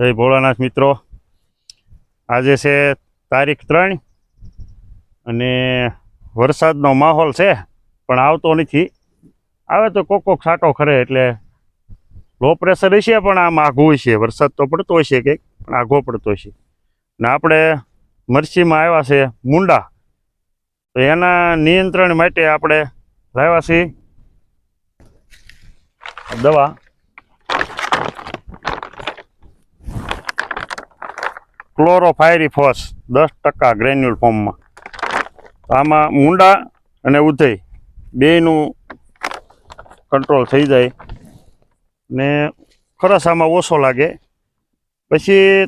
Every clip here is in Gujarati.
જય ભોળાનાથ મિત્રો. આજે છે તારીખ ત્રણ અને વરસાદનો માહોલ છે, પણ આવતો નથી. આવે તો કોક કોક છાંટો ખરે એટલે લો પ્રેશર હશે પણ આમ આઘું છે. વરસાદ તો પડતો હશે કંઈક, પણ આઘો પડતો છે ને આપણે મરસીમાં આવ્યા છે મુંડા. તો એના નિયંત્રણ માટે આપણે લાવ્યા છીએ દવા. ક્લોરોફાયરીફોસ દસ ટકા ગ્રેન્યુલ ફોર્મમાં. આમાં મુંડા અને ઉધઈ બેયનું કંટ્રોલ થઈ જાય ને ખરસ આમાં ઓછો લાગે. પછી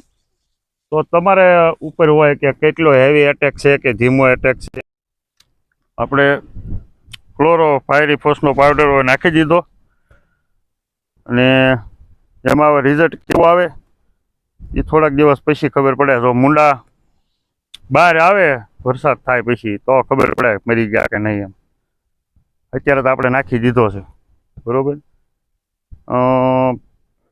તો તમારે ઉપર હોય કે કેટલો હેવી એટેક છે કે ધીમો એટેક છે, આપણે ક્લોરોફાયરીફોસનો પાવડર નાખી દીધો અને એમાં હવે રિઝલ્ટ કેવું આવે? એ થોડાક દિવસ પછી ખબર પડે તો મુંડા બહાર આવે, વરસાદ થાય પછી, તો ખબર પડે મરી ગયા કે નહીં એમ. અત્યારે તો આપણે નાખી દીધો છે. બરોબર?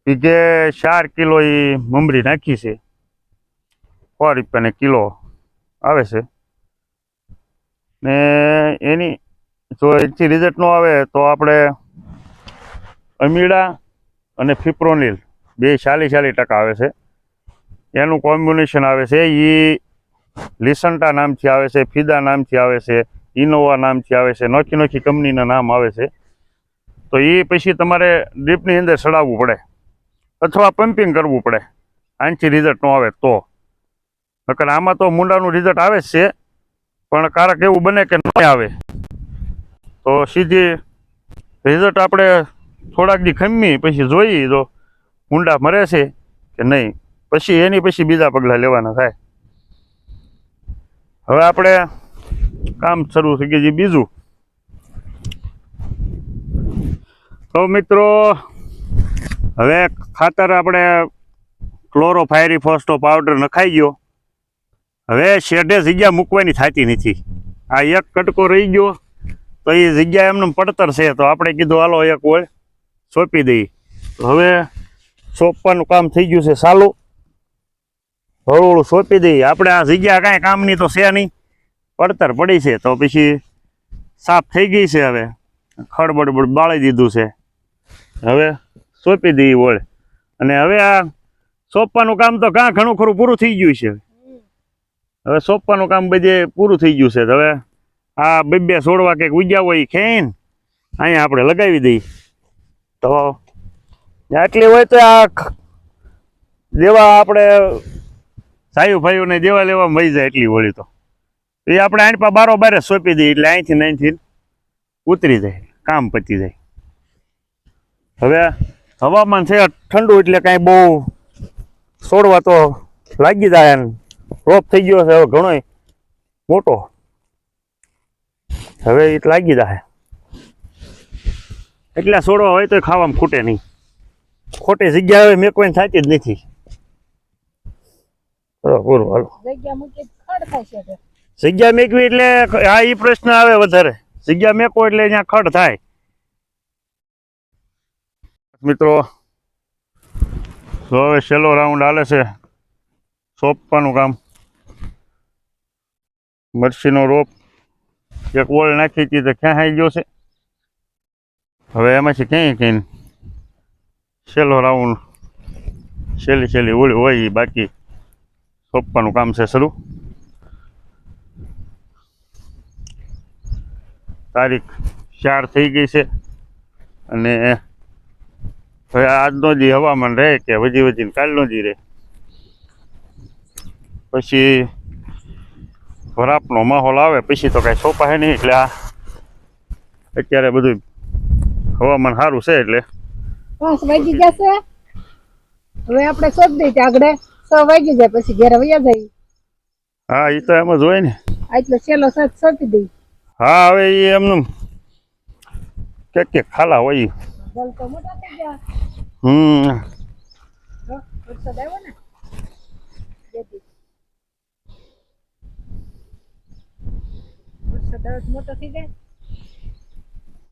બીજે ચાર કિલો એ મમરી નાખી છે, સો રૂપિયાને કિલો આવે છે. ને એની જો એથી રિઝલ્ટ ન આવે તો આપણે અમીડા અને ફિપ્રોનિલ બે ચાલીસ ચાલીસ ટકા આવે છે. એનું કોમ્બિનેશન આવે છે. એ લિસન્ટા નામથી આવે છે, ફિદા નામથી આવે છે ઇનોવા નામથી આવે છે, નોખી નોખી કંપનીના નામ આવે છે. તો એ પછી તમારે ડ્રીપની અંદર ચડાવવું પડે અથવા પમ્પિંગ કરવું પડે. આનાથી રિઝલ્ટ ન આવે તો. નકર આમાં તો મુંડાનું રિઝલ્ટ આવે જ છે, પણ કારક એવું બને કે ન આવે. તો સીધી રિઝલ્ટ આપણે થોડાક દી ખમી, પછી જોઈએ તો મુંડા મરે છે કે નહીં. પછી એની પછી બીજા પગલાં લેવાના થાય. હવે આપણે કામ શરૂ થઈ ગયું બીજું. તો મિત્રો, હવે ખાતર આપણે ક્લોરોફાયરીફોસનો પાવડર નખાઈ ગયો. હવે શેઢે જગ્યા મૂકવાની થતી નથી. આ એક કટકો રહી ગયો, તો એ જગ્યા એમને પડતર છે, તો આપણે કીધું હાલો એક ઓળ સોંપી દઈએ. હવે સોંપવાનું કામ થઈ ગયું છે સાલું હળવું સોંપી દઈએ. આપણે આ જગ્યા કાંઈ કામની તો છે નહીં. પડતર પડી છે. તો પછી સાફ થઈ ગઈ છે હવે. ખડબડબડ બાળી દીધું છે. હવે સોંપી દઈએ વળ. અને હવે આ સોંપવાનું કામ તો કાં ઘણું ખરું પૂરું થઈ ગયું છે. હવે સોંપવાનું કામ બધે પૂરું થઈ ગયું છે. હવે આ બે બે છોડવા કંઈક ઉગ્યા હોય એ ખેઈને અહીંયા આપણે લગાવી દઈએ. તો આટલી હોય તો આ દેવા આપણે સાયુ ભાઈઓને દેવા લેવા મળી જાય એટલી હોળી તો. એ આપણે આની પા બારો બારે સોંપી દઈએ એટલે અહીંથી અહીંથી ઉતરી જાય, કામ પતી જાય. હવે હવામાન છે, ઠંડુ એટલે કાંઈ બહુ છોડવા તો લાગી જાય રોપ થઈ ગયો છે, હવે ઘણો મોટો. હવે એ લાગી જાય. એટલા છોડવા હોય તો ખાવામાં ખૂટે નહીં. ખોટી જગ્યા હવે કોઈને થતી જ નથી. પૂરું હાલો. જગ્યા મેકવી એટલે આ ઈ પ્રશ્ન આવે વધારે. જગ્યા મેકો એટલે અહીંયા ખડ થાય. મિત્રો હવે છેલ્લો રાઉન્ડ હાલે છે. સોંપવાનું કામ. મરસીનો રોપ એક ઓળ નાખી હતી તો ક્યાં ગયો છે? હવે એમાંથી ક્યાંય ક્યાંય છેલ્લો રાઉન્ડ છેલ્લી છેલ્લી ઓળી હોય બાકી. સોંપવાનું કામ છે શરૂ તારીખ ચાર થઈ ગઈ છે અને હવે આજનો જે હવામાન રહે કે વજી વજીને કાલનો જે રહે પછી વરાપનો માહોલ આવે પછી તો કાંઈ સોંપાય નહીં એટલે આ અત્યારે બધું હવામાન સારું છે એટલે હવે આપણે સોંપ દઈએ આગળ છ વાગી જાય પછી ઘેર વયા જાય. હા એ તો એમ જ હોય ને. આટલો છેલ્લો સાથ સોંપી દઈ હા હવે એ એમનું કે કે ખાલા હોય. હમ. મોટો થઈ જાય.